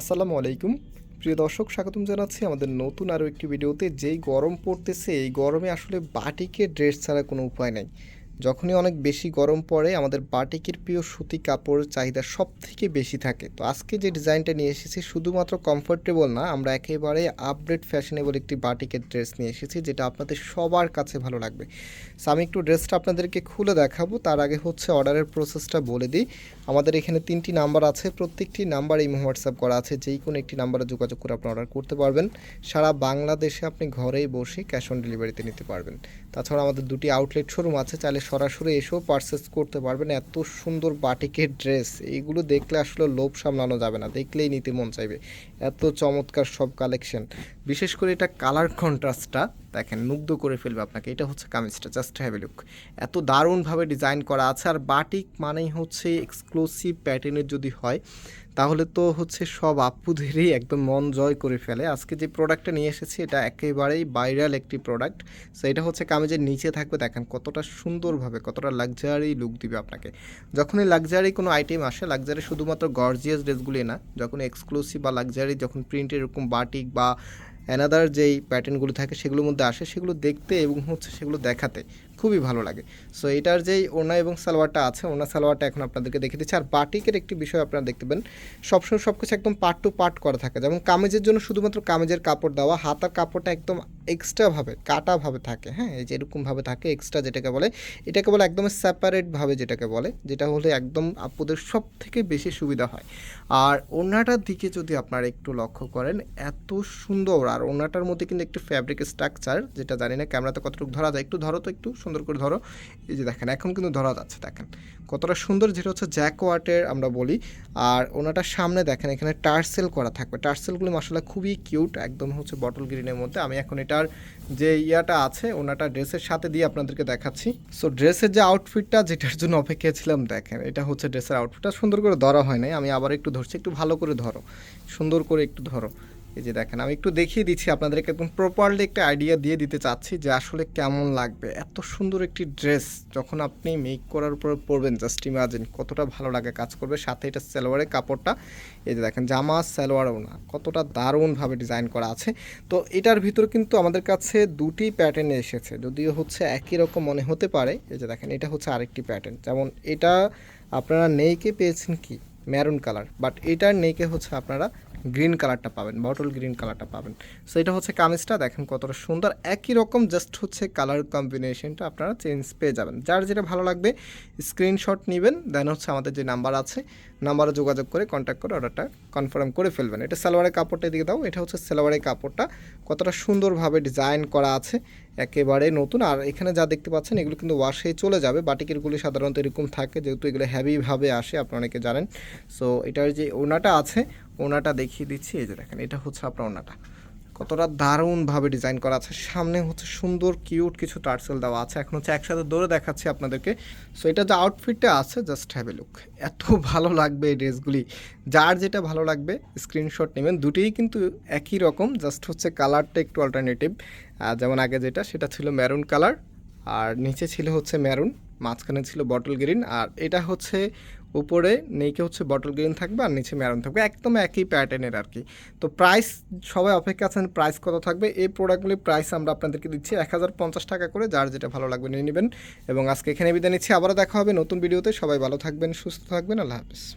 আসসালামু আলাইকুম। প্রিয় দর্শক, স্বাগতম জানাচ্ছি আমাদের নতুন আরও একটি ভিডিওতে। যেই গরম পড়তেছে, এই গরমে আসলে বাটিকে ড্রেস ছাড়া কোনো উপায় নাই। যখনই অনেক বেশি গরম পড়ে, আমাদের বাটিকের প্রিয় সুতি কাপড়ের চাহিদা সব থেকে বেশি থাকে। তো আজকে যে ডিজাইনটা নিয়ে এসেছি শুধুমাত্র কমফোর্টেবল না, আমরা একেবারে আপডেট ফ্যাশনেবল একটি বাটিকের ড্রেস নিয়ে এসেছি, যেটা আপনাদের সবার কাছে ভালো লাগবে। সো আমি একটু ড্রেসটা আপনাদেরকে খুলে দেখাবো। তার আগে হচ্ছে অর্ডারের প্রসেসটা বলে দিই। আমাদের এখানে তিনটি নাম্বার আছে, প্রত্যেকটি নাম্বার এই হোয়াটসঅ্যাপ করা আছে যেই কোনো একটি নাম্বারে যোগাযোগ করে আপনি অর্ডার করতে পারবেন। সারা বাংলাদেশে আপনি ঘরেই বসে ক্যাশ অন ডেলিভারিতে নিতে পারবেন। তাছাড়া আমাদের দুটি আউটলেট শোরুম আছে, চাইলে সরাসরি এসেও পারচেস করতে পারবেন। এত সুন্দর বাটিকের ড্রেস এইগুলো দেখলে আসলে লোভ সামলানো যাবে না, দেখলেই নিতে মন চাইবে। এত চমৎকার সব কালেকশন বিশেষ করে এটা কালার কন্ট্রাস্টটা দেখেন, মুগ্ধ করে ফেলবে আপনাকে। এটা হচ্ছে কামিজটা জাস্ট হ্যাভ লুক এত দারুণভাবে ডিজাইন করা আছে, আর বাটিক মানেই হচ্ছে এক্সক্লুসিভ প্যাটার্নের যদি হয় তাহলে তো হচ্ছে সব আপুদেরই একদম মন জয় করে ফেলে। আজকে যে প্রোডাক্টটা নিয়ে এসেছি, এটা একেবারেই ভাইরাল একটি প্রোডাক্ট সো এটা হচ্ছে কামিজের নিচে থাকবে, দেখেন কতটা সুন্দরভাবে, কতটা লাক্সারি লুক দিবে আপনাকে। যখনই লাক্সারি কোনো আইটেম আসে লাক্সারি শুধুমাত্র গর্জিয়াস ড্রেসগুলি না, যখন এক্সক্লুসিভ বা লাক্সারি যখন প্রিন্টের এরকম বাটিক বা অ্যানাদার যেই প্যাটার্নগুলো থাকে, সেগুলোর মধ্যে আসে, সেগুলো দেখতে এবং হচ্ছে সেগুলো দেখাতে। খুবই ভালো লাগে। সো এটার যেই ওনা এবং সালোয়ারটা আছে ওনা সালোয়ারটা এখন আপনাদেরকে দেখে দিচ্ছি। আর বাটিকের একটি বিষয় আপনারা দেখতে পাবেন সবসময় সব কিছু একদম পার্ট টু পার্ট করা থাকে। যেমন কামেজের জন্য শুধুমাত্র কামেজের কাপড় দেওয়া হাতার কাপড়টা একদম এক্সট্রাভাবে কাটাভাবে থাকে হ্যাঁ? এই যে এরকমভাবে থাকে এক্সট্রা যেটাকে বলে, এটাকে বলে একদম সেপারেটভাবে যেটাকে বলে, যেটা হলে একদম আপুদের সব থেকে বেশি সুবিধা হয়। আর ওনাটার দিকে যদি আপনারা একটু লক্ষ্য করেন, এত সুন্দর, আর ওনাটার মধ্যে কিন্তু একটু ফ্যাব্রিক স্ট্রাকচার যেটা জানি না ক্যামেরাতে কতটুকু ধরা যায়, একটু ধরো তো, একটু সুন্দর করে ধরো। এই যে দেখেন, এখন কিন্তু ধরা যাচ্ছে, দেখেন। কতটা সুন্দর, যেটা হচ্ছে জ্যাকওয়াটের আমরা বলি। আর ওনাটার সামনে দেখেন, এখানে টার্সেল করা থাকবে। টার্সেলগুলো মশলা খুবই কিউট, একদম হচ্ছে বটল গ্রিনের মধ্যে। আমি এখন এটার যে ইয়াটা আছে, ওনাটা ড্রেসের সাথে দিয়ে আপনাদেরকে দেখাচ্ছি। সো ড্রেসের যে আউটফিটটা যেটার জন্য অপেক্ষা ছিলাম, দেখেন, এটা হচ্ছে ড্রেসের আউটফিটটা সুন্দর করে ধরা হয় নাই, আমি আবার একটু ধরছি, একটু ভালো করে ধরো। সুন্দর করে একটু ধরো। এই যে দেখেন, আমি একটু দেখিয়ে দিচ্ছি আপনাদেরকে একদম প্রপারলি একটা আইডিয়া দিয়ে দিতে চাচ্ছি যে আসলে কেমন লাগবে। এত সুন্দর একটি ড্রেস যখন আপনি মেক করার উপর পরবেন জাস্ট ইমাজিন কতটা ভালো লাগে কাজ করবে। সাথে এটা সালোয়ারের কাপড়টা, এই যে দেখেন, জামা, সালোয়ারও না, কতটা দারুণভাবে ডিজাইন করা আছে। তো এটার ভিতর কিন্তু আমাদের কাছে দুটি প্যাটার্নে এসেছে, যদিও হচ্ছে একই রকম মনে হতে পারে। এই যে দেখেন, এটা হচ্ছে আরেকটি প্যাটার্ন যেমন এটা আপনারা নেইকে পেয়েছেন কি? ম্যারুন কালার বাট এটার নেইকে হচ্ছে আপনারা গ্রিন কালারটা পাবেন, বটল গ্রিন কালারটা পাবেন। সো এটা হচ্ছে কামিজটা, দেখেন কতটা সুন্দর। একই রকম জাস্ট হচ্ছে কালার কম্বিনেশনটা আপনারা চেঞ্জ পেয়ে যাবেন। যার যেটা ভালো লাগবে স্ক্রিনশট নেবেন দেন হচ্ছে আমাদের যে নাম্বার আছে নাম্বারে যোগাযোগ করে কন্ট্যাক্ট করে অর্ডারটা কনফার্ম করে ফেলবেন। এটা সালোয়ারের কাপড়টা এদিকে দাও, এটা হচ্ছে সালোয়ারের কাপড়টা। কতটা সুন্দরভাবে ডিজাইন করা আছে, একেবারে নতুন। আর এখানে যা দেখতে পাচ্ছেন, এগুলো কিন্তু ওয়াশে চলে যাবে। বাটিকেরগুলি সাধারণত এরকম থাকে, যেহেতু এগুলো হ্যাভিভাবে আসে আপনারা অনেকে জানেন। সো এটার যে ওনাটা আছে ওনাটা দেখিয়ে দিচ্ছি, এই যে দেখেন, এটা হচ্ছে আপনার ওনাটা। কতটা দারুণভাবে ডিজাইন করা আছে। সামনে হচ্ছে সুন্দর, কিউট কিছু টার্সেল দেওয়া আছে। এখন হচ্ছে একসাথে দৌড়ে দেখাচ্ছি আপনাদেরকে। সো এটা যে আউটফিটটা আছে জাস্ট হ্যাভ এ লুক এত ভালো লাগবে এই ড্রেসগুলি। যার যেটা ভালো লাগবে স্ক্রিনশট নেবেন। দুটোই কিন্তু একই রকম জাস্ট হচ্ছে কালারটা একটু অল্টারনেটিভ যেমন আগে যেটা, সেটা ছিল ম্যারুন কালার আর নিচে ছিল হচ্ছে ম্যারুন মাঝখানে ছিল বটল গ্রিন আর এটা হচ্ছে উপরে নেইকে হচ্ছে বটল গ্রিন থাকবে আর নিচে ম্যারন থাকবে। একদম একই প্যাটার্নের আর কি তো প্রাইস সবাই অপেক্ষা আছেন প্রাইস কত থাকবে? এই প্রোডাক্টগুলির প্রাইস আমরা আপনাদেরকে দিচ্ছি এক হাজার পঞ্চাশ টাকা করে, যার যেটা ভালো লাগবে নিয়ে নেবেন। এবং আজকে এখানে বিদায় নিচ্ছি। আবারও দেখা হবে নতুন ভিডিওতে সবাই ভালো থাকবেন, সুস্থ থাকবেন। আল্লাহ হাফিজ।